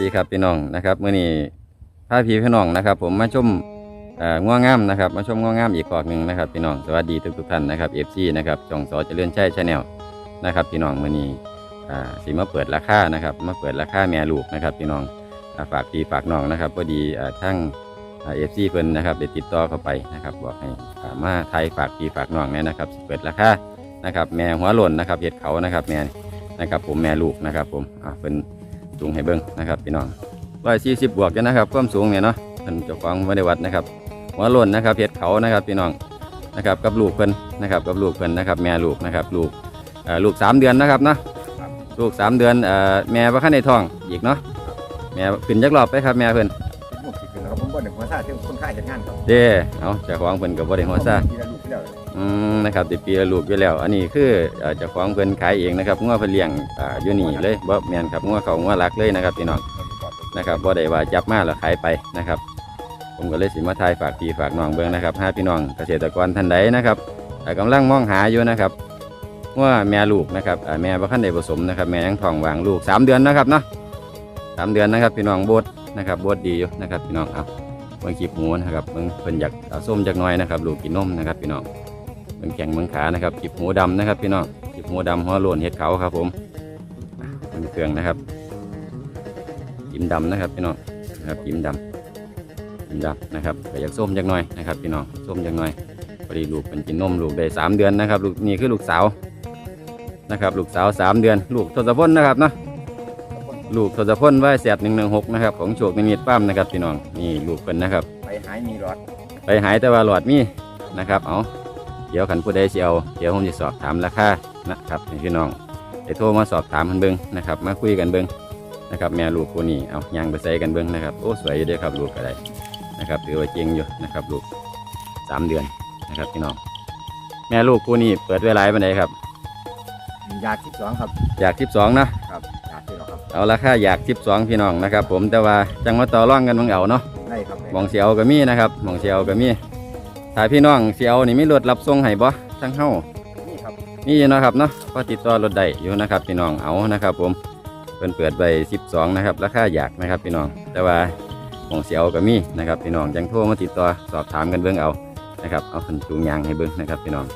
ดีครับพี่น้องนะครับเมื่อนี้พาพี่พี่น้องนะครับ ผมมาชมเอ่อง่วงงามนะครับ มาชมง่วงงามอีกกอกหนึ่งนะครับพี่น้องสวัสดีทุกทุกท่านนะครับเอฟซีนะครับจองสอจะเจริญชัยชาแนลนะครับ พี่น้องเมื่อนี้อ่าสีมาเปิดราคานะครับ มาเปิดราคาแม่ลูกนะครับ พี่น้องฝากพี่ฝากน้องนะครับพอดีอ่าทั้งเอฟซีเพิ่นนะครับได้ติดต่อเข้าไปนะครับ บอกให้อ่ามาไทยฝากพี่ฝากน้องเนี่ยนะครับเปิดราคานะครับ แม่หัวหล่นนะครับเห็ดเขานะครับแม่นะครับ ผมแม่ลูกนะครับ ผมอ่าเป็น สูงให้เบิ้งนะครับพี่น้องร้อยสี่สิบบวกกันนะครับความสูงเนี่ยเนาะเพิ่นเจ้าของไม่ได้วัดนะครับหัวโล้นนะครับเพชรเขานะครับพี่น้องนะครับกับลูกเพิ่นนะครับกับลูกเพิ่นนะครับ แม่ลูกนะครับลูกเอ่อลูกสามเดือนนะครับเนาะลูกสามเดือนเอ่อแม่ว่าขั้นในท้องอีกเนาะแม่ขึ้นยักรอบไปครับแม่เพิ่นผมบอกสิเป็นแล้วผมบ่ได้หัวซาที่คนค่ายเฮ็ดงานครับเด้เอาเจ้าของเพิ่นกับบ่ได้หัวซ่า อืมนะครับติดปีละลูกอยู่แล้ว อันนี้คือเอ่อเจ้าของเพิ่นขายเองนะครับงัวเพิ่นเลี้ยงอ่าอยู่นี่เลยบ่แม่นครับงัวเขางัวรักเลยนะครับพี่น้องนะครับบ่ได้ว่าจับมาแล้วขายไปนะครับ ผมก็เลยสิมาทายฝากพี่ฝากน้องเบิ่งนะครับห้าพี่น้องเกษตรกรท่านใดนะครับแต่กำลังมองหาอยู่นะครับว่าแม่ลูกนะครับอ่าแม่บ่คันได้ผสมนะครับแม่ยังท้องว่างลูกสามเดือนนะครับเนาะสามเดือนนะครับพี่น้องโบดนะครับโบดดีอยู่นะครับพี่น้องเอา เบิ่งขีบหมูนะครับเบิ่งเพิ่นอยากเอาส้มจักหน่อยนะครับลูกกินนมนะครับพี่น้อง เบิ่งแข้งเบิ่งขานะครับขีบหมูดำนะครับพี่น้องขีบหมูดำหัวโล้นเห็ดเขาครับ ผมอะเบิ่งเครื่องนะครับจิ้มดำนะครับพี่น้องนะครับจิ้มดำจิ้มดำนะครับก็อยากส้มจักหน่อยนะครับพี่น้องส้มจักหน่อยพอดีลูกเป็นกินนมลูกได้สามเดือนนะครับลูกนี่คือลูกสาวนะครับลูกสาวสามเดือน ลูกทศพลนะครับเนาะลูกทศพลไว้แสบหนึ่งหนึ่งหกนะครับของโชคนิมิตป้ามนะครับพี่น้องนี่ลูกเป็นนะครับ ไปหายมีรอด ไปหายแต่ว่าหลอดมีนะครับเอา เดี๋ยวขันผู้ใดเสียวเดี๋ยวผมจะสอบถามราคานะครับให้พี่น้องไปโทรมาสอบถามกันเบิ้งนะครับ มาคุยกันเบิ้งนะครับ แม่ลูกคนนี้เอายางไปใส่กันเบิ้งนะครับโอ้สวยอยู่เด้วยครับลูกก็ได้นะครับถือว่าเจริงอยู่นะครับ ลูกสามเดือนนะครับพี่น้องแม่ลูกคู่นี้เปิดไว้หลายปันไดครับ อยากที่สองครับอยากทิบสองนะครับอยากที่หรอครับเอาราคาอยากทิบสองพี่น้องนะครับ ผมแต่ว่าจังมาต่อร่องกันบังเอาเนาะได้ครับหมองเสียวก็มีนะครับหมองเสียวก็มี ถ้าพี่น้องเสียวนี่มีรถรับส่งให้บ่ทั้งเฮานี่ครับนี่เนาะครับเนาะพอติดต่อรถได้อยู่นะครับ พี่น้องเอานะครับ ผมเพิ่นเปิดไป12 นะครับราคาอยากนะครับพี่น้อง แต่ว่าของเสียวก็มีนะครับ พี่น้องจังโทรมาติดต่อสอบถามกันเบิ่งเอานะครับเอาคันจูงยางให้เบิ่งนะครับ พี่น้อง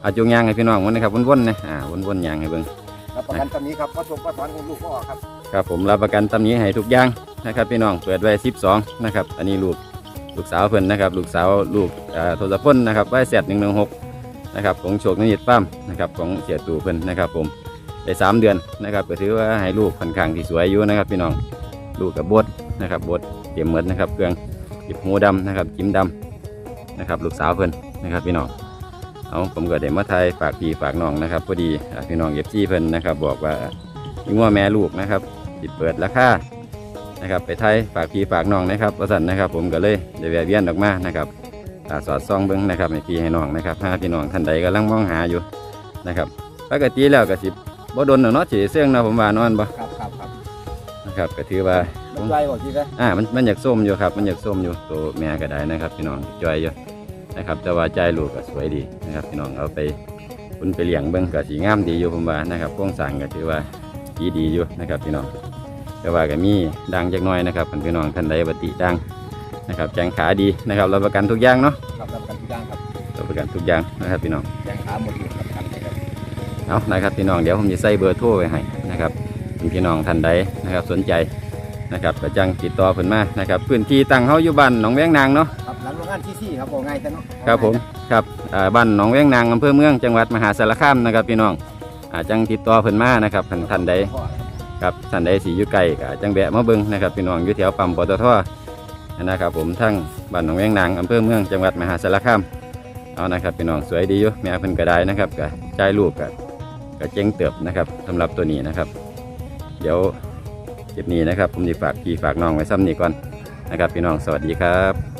เอาจูงยางให้พี่น้องมันนะครับวนๆนะอ่าวนๆยางให้เบิ่งรับประกันตอนนี้ครับพ่อชมพ่อสอนของลูกพ่อครับครับผมรับประกันตำหนี้ให้ทุกอย่างนะครับ พี่น้องเปิดไว้12 นะครับ อันนี้ลูก ลูกสาวเพิ่นนะครับ ลูกสาวลูกโทรศัพท์นนะครับไว้แสด116นะครับของโชคนิดปั้มนะครับของเสียตู่เพิ่นนะครับ ผมได้สามเดือนนะครับก็ถือว่าให้ลูกค่อนข้างที่สวยอยู่นะครับ พี่น้องลูกกับบดนะครับบดเตรียมหมดนนะครับเครื่องจิบหูดำนะครับจิ้มดำนะครับ ลูกสาวเพิ่นนะครับพี่น้องเอาผมก็ได้มาไทยฝากพี่ฝากน้องนะครับพอดีพี่น้องเก็บซี่เพิ่นนะครับ บอกว่ามีงัวแม่ลูกนะครับติดเปิดราคา นะครับไปไทยฝากพี่ฝากน้องนะครับประสันนะครับ ผมก็เลยได้แวะเวียนออกมานะครับอ่าสอดซ่องเบิ้งนะครับให้พี่ให้น้องนะครับถ้าพี่น้องท่านใดกำลังมองหาอยู่นะครับปกติแล้วก็สิบ่โดนเนาะสิเสื่องเนาะผมว่านอนบ่ครับครับครับนะครับก็ถือว่ามันไกลบอกทีนะอ่ามันมันอยากส้มอยู่ครับ มันอยากส้มอยู่ตัวแม่ก็ได้นะครับ พี่น้องจอยอยู่นะครับ แต่ว่าใจลูกก็สวยดีนะครับ พี่น้องเอาไปคุณไปเลี้ยงเบิ่งก็สีงามดีอยู่ผมว่านะครับโครงสร้างก็ถือว่าดีดีอยู่นะครับ พี่น้อง แต่ว่าก็มีดังจักหน้อยนะครับคันพี่น้องท่านใดปฏิดังนะครับแจงขาดีนะครับรับประกันทุกอย่างเนาะครับรับประกันทุกอย่างครับรับประกันทุกอย่างนะครับพี่น้องแจ้งขาหมดอยู่รับประกันครับเอานะครับพี่น้องเดี๋ยวผมจะใส่เบอร์โทรไว้ให้นะครับเป็นพี่น้องท่านใดนะครับสนใจนะครับก็จังติดต่อเพิ่นมานะครับพื้นที่ตั้งเฮาอยู่บ้านหนองแวงนางเนาะครับหลังโรงงานที่สี่ครับบอกง่ายซะเนาะครับผมครับอ่าบ้านหนองแวงนางอำเภอเมืองจังหวัดมหาสารคามนะครับพี่น้องอาจังติดต่อเพิ่นมานะครับท่านท่านใดพ่อ ครับท่านใดสิอยู่ไกลก็จังแวะมาเบิ่งนะครับพี่น้องอยู่แถวปั๊มปตทนะครับผมทั้งบ้านหนองแวงนางอำเภอเมืองจังหวัดมหาสารคามเอานะครับพี่น้องสวยดีอยู่แม่เพิ่นก็ได้นะครับก็ใจายลูกก็ก็เจ๊งเติบนะครับสำหรับตัวนี้นะครับ เดี๋ยวคลิปนี้นะครับผมจะฝากพี่ฝากน้องไว้ซ้ำนี้ก่อนนะครับพี่น้องสวัสดีครับ